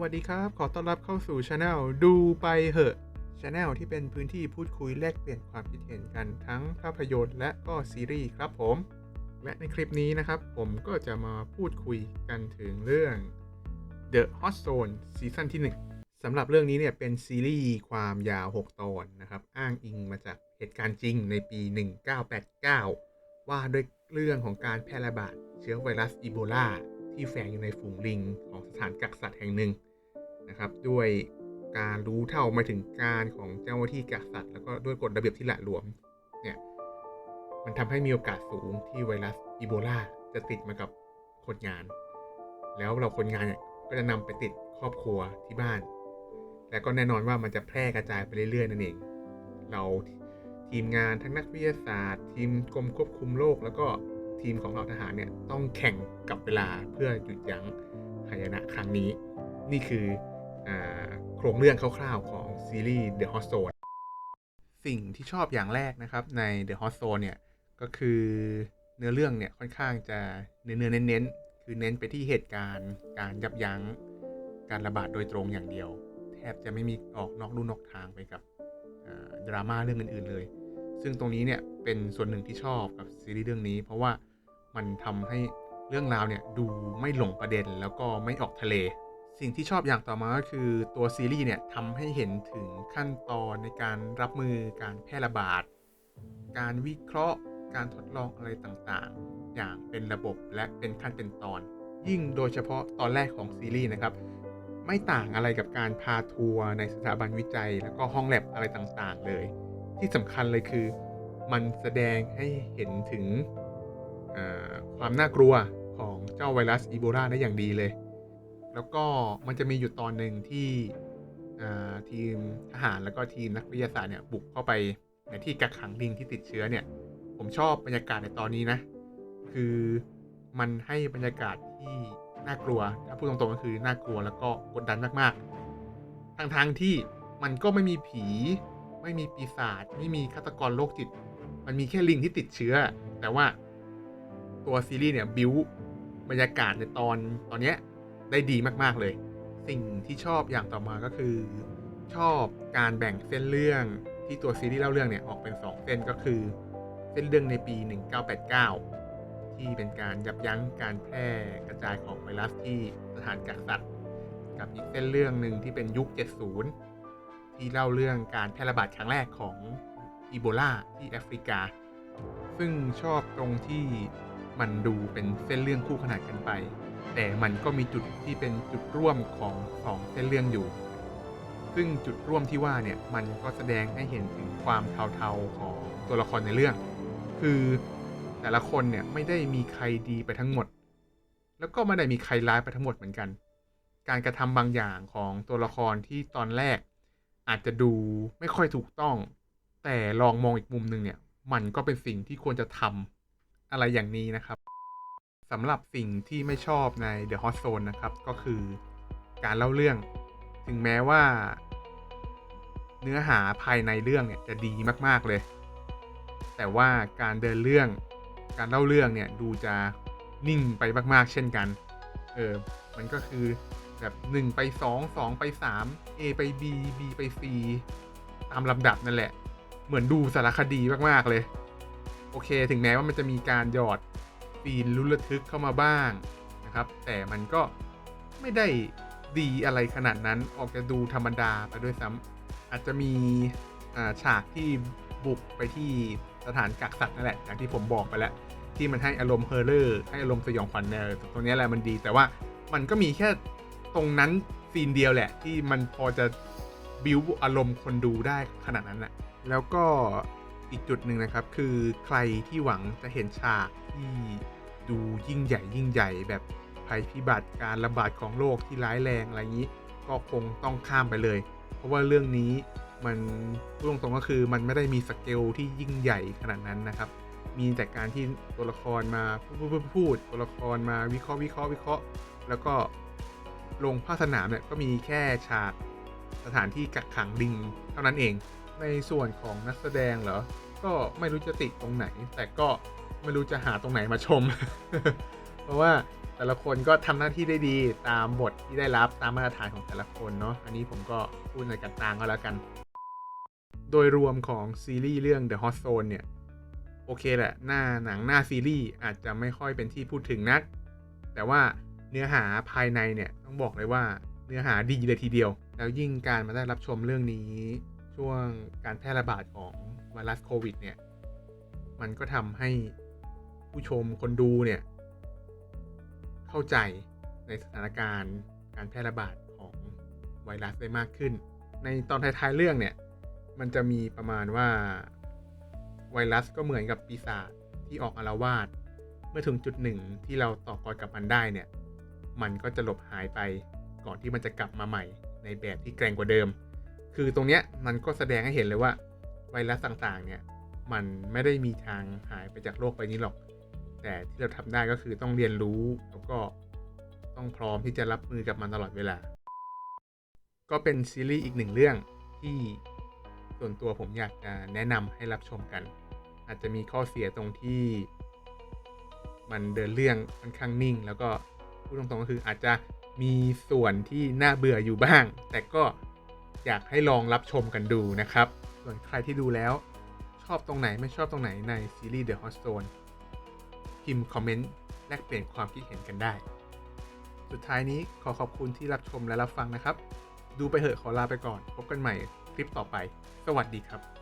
วัสดีครับ ขอต้อนรับเข้าสู่ช anel ดูไปเหอะช anel ที่เป็นพื้นที่พูดคุยแลกเปลี่ยนความคิดเห็นกันทั้งภาพยนตร์และก็ซีรีส์ครับผม และในคลิปนี้นะครับ ผมก็จะมาพูดคุยกันถึงเรื่อง The Hot Zone ซีซั่นที่ 1สำหรับเรื่องนี้เนี่ยเป็นซีรีส์ความยาว 6 ตอนนะครับ อ้างอิงมาจากเหตุการณ์จริงในปี 1989 ว่าด้วยเรื่องของการแพร่ระบาดเชื้อไวรัสอีโบลา ที่แฝงอยู่ในฝูงลิงของสถานกักสัตว์แห่งหนึ่งนะครับ ด้วยการรู้เท่าไมาถึงการของเจ้าหน้าที่กักสัตว์แล้วก็ด้วยกฎระเบียบที่หละหลวมเนี่ยมันทำให้มีโอกาสสูงที่ไวรัสอีโบลาจะติดมากับคนงาน แล้วเราคนงานเนี่ยก็จะนำไปติดครอบครัวที่บ้านและก็แน่นอนว่ามันจะแพร่กระจายไปเรื่อยๆนั่นเอง เราทีมงานทั้งนักวิทยาศาสตร์ ทีมกรมควบคุมโรคแล้วก็ ทีมของเราทหารเนี่ยต้องแข่งกับเวลาเพื่อหยุดยั้งหายนะครั้งนี้ นี่คืออโครงเรื่องคร่าวๆของซีรีส์ The Hot Zone สิ่งที่ชอบอย่างแรกนะครับใน The Hot Zone เนี่ยก็คือเนื้อเรื่องเนี่ยค่อนข้างจะเนื้อเน้นๆคือเน้นไปที่เหตุการณ์การยับยั้งการระบาดโดยตรงอย่างเดียว แทบจะไม่มีออกนอกลู่นอกทางไปกับดราม่าเรื่องอื่นๆเลย ซึ่งตรงนี้เนี่ยเป็นส่วนหนึ่งที่ชอบกับซีรีส์เรื่องนี้ เพราะว่า มันทำให้เรื่องราวเนี่ยดูไม่หลงประเด็นแล้วก็ไม่ออกทะเล สิ่งที่ชอบอย่างต่อมาก็คือตัวซีรีส์เนี่ยทำให้เห็นถึงขั้นตอนในการรับมือการแพร่ระบาด การวิเคราะห์ การทดลองอะไรต่างๆ อย่างเป็นระบบและเป็นขั้นเป็นตอน ยิ่งโดยเฉพาะตอนแรกของซีรีส์นะครับไม่ต่างอะไรกับการพาทัวร์ในสถาบันวิจัย แล้วก็ห้องแลบอะไรต่างๆ เลย ที่สำคัญเลยคือ มันแสดงให้เห็นถึง ความน่ากลัวของเจ้าไวรัสอีโบลาได้อย่างดีเลย แล้วก็มันจะมีอยู่ตอนหนึ่งที่ทีมทหารแล้วก็ทีมนักวิทยาศาสตร์เนี่ยบุกเข้าไปในที่กักขังลิงที่ติดเชื้อเนี่ย ผมชอบบรรยากาศในตอนนี้นะ คือมันให้บรรยากาศที่น่ากลัวถ้าพูดตรงๆก็คือน่ากลัวแล้วก็กดดันมากๆทั้งๆทที่มันก็ไม่มีผี ไม่มีปีศาจไม่มีฆาตกรโรคจิต มันมีแค่ลิงที่ติดเชื้อ แต่ว่า ตัวซีรีส์เนี่ยบิวบรรยากาศในตอนตอนเนี้ยได้ดีมากๆเลย สิ่งที่ชอบอย่างต่อมาก็คือ ชอบการแบ่งเส้นเรื่องที่ตัวซีรีส์เล่าเรื่องเนี่ยออกเป็น 2 เส้นก็คือ เส้นเรื่องในปี 1989 ที่เป็นการยับยั้งการแพร่กระจายของไวรัสที่สถานกักสัตว์ กับอีกเส้นเรื่องหนึ่งที่เป็นยุค 70 ที่เล่าเรื่องการแพร่ระบาดครั้งแรกของอีโบลาที่แอฟริกา ซึ่งชอบตรงที่ มันดูเป็นเส้นเรื่องคู่ขนานกันไป แต่มันก็มีจุดที่เป็นจุดร่วมของสองเส้นเรื่องอยู่ ซึ่งจุดร่วมที่ว่าเนี่ยมันก็แสดงให้เห็นถึงความเทาๆของตัวละครในเรื่อง คือแต่ละคนเนี่ยไม่ได้มีใครดีไปทั้งหมด แล้วก็ไม่ได้มีใครร้ายไปทั้งหมดเหมือนกัน การกระทำบางอย่างของตัวละครที่ตอนแรก อาจจะดูไม่ค่อยถูกต้อง แต่ลองมองอีกมุมหนึ่งเนี่ย มันก็เป็นสิ่งที่ควรจะทำ อะไรอย่างนี้นะครับสำหรับสิ่งที่ไม่ชอบใน The Hot Zone นะครับ ก็คือการเล่าเรื่อง ถึงแม้ว่า เนื้อหาภายในเรื่องเนี่ยจะดีมาก ๆ เลย แต่ว่าการเดินเรื่อง การเล่าเรื่องเนี่ยดูจะนิ่งไปมากๆ เช่นกัน เออ มันก็คือแบบ 1 ไป 2 2 ไป 3 A ไป B B ไป C ตามลำดับนั่นแหละ เหมือนดูสารคดีมาก ๆ เลย โอเค ถึงแม้ว่ามันจะมีการหยอดฟีนลุ้นระทึกเข้ามาบ้างนะครับ แต่มันก็ไม่ได้ดีอะไรขนาดนั้นออกจะดูธรรมดาไปด้วยซ้ำอาจจะมีฉากที่บุกไปที่สถานกักสัตว์นั่นแหละอย่างที่ผมบอกไปแล้ว ที่มันให้อารมณ์เฮอร์เรอร์ให้อารมณ์สยองขวัญแนวตรงนี้แหละมันดี แต่ว่ามันก็มีแค่ตรงนั้นซีนเดียวแหละ ที่มันพอจะบิวอารมณ์คนดูได้ขนาดนั้นแหละแล้วก็ อีกจุดหนึ่งนะครับ คือใครที่หวังจะเห็นฉากที่ดูยิ่งใหญ่ยิ่งใหญ่ แบบภัยพิบัติการระบาดของโรคที่ร้ายแรงอะไรอย่างนี้ ก็คงต้องข้ามไปเลย เพราะว่าเรื่องนี้มันพูดตรงๆก็คือมันไม่ได้มีสเกลที่ยิ่งใหญ่ขนาดนั้นนะครับ มีแต่การที่ตัวละครมาพูดพูดพูดตัวละครมาวิเคราะห์วิเคราะห์วิเคราะห์ แล้วก็ลงภาคสนามเนี่ยก็มีแค่ฉากสถานที่กักขังลิงเท่านั้นเอง ในส่วนของนักแสดงเหรอ ก็ไม่รู้จะติตรงไหน แต่ก็ไม่รู้จะหาตรงไหนมาชม เพราะว่าแต่ละคนก็ทำหน้าที่ได้ดีตามบทที่ได้รับตามมาตรฐานของแต่ละคนเนาะอันนี้ผมก็พูดในกันต่างก็แล้วกัน โดยรวมของซีรีส์เรื่อง The Hot Zone เนี่ย โอเคแหละ หน้าหนังหน้าซีรีส์อาจจะไม่ค่อยเป็นที่พูดถึงนัก แต่ว่าเนื้อหาภายในเนี่ยต้องบอกเลยว่าเนื้อหาดีเลยทีเดียว แล้วยิ่งการมาได้รับชมเรื่องนี้ ช่วงการแพร่ระบาดของไวรัสโควิดเนี่ย มันก็ทำให้ผู้ชมคนดูเนี่ย เข้าใจในสถานการณ์การแพร่ระบาดของไวรัสได้มากขึ้น ในตอนท้ายๆเรื่องเนี่ย มันจะมีประมาณว่าไวรัสก็เหมือนกับปีศาจที่ออกอาละวาดเมื่อถึงจุดหนึ่งที่เราต่อกรกับมันได้เนี่ย มันก็จะหลบหายไปก่อนที่มันจะกลับมาใหม่ในแบบที่แกร่งกว่าเดิม คือตรงเนี้ยมันก็แสดงให้เห็นเลยว่า ไวรัสต่างๆ เนี่ย มันไม่ได้มีทางหายไปจากโลกใบนี้หรอก แต่ที่เราทำได้ก็คือต้องเรียนรู้แล้วก็ต้องพร้อมที่จะรับมือกับมันตลอดเวลา ก็เป็นซีรีส์อีกหนึ่งเรื่องที่ส่วนตัวผมอยากจะแนะนำให้รับชมกัน อาจจะมีข้อเสียตรงที่ มันเดินเรื่องค่อนข้างนิ่ง แล้วก็พูดตรงๆก็คืออาจจะมีส่วนที่น่าเบื่ออยู่บ้าง แต่ก็ อยากให้ลองรับชมกันดูนะครับ ส่วนใครที่ดูแล้วชอบตรงไหนไม่ชอบตรงไหนในซีรีส์ The Hot Zone พิมพ์คอมเมนต์แลกเปลี่ยนความคิดเห็นกันได้ สุดท้ายนี้ขอขอบคุณที่รับชมและรับฟังนะครับ ดูไปเหอะขอลาไปก่อน พบกันใหม่คลิปต่อไป สวัสดีครับ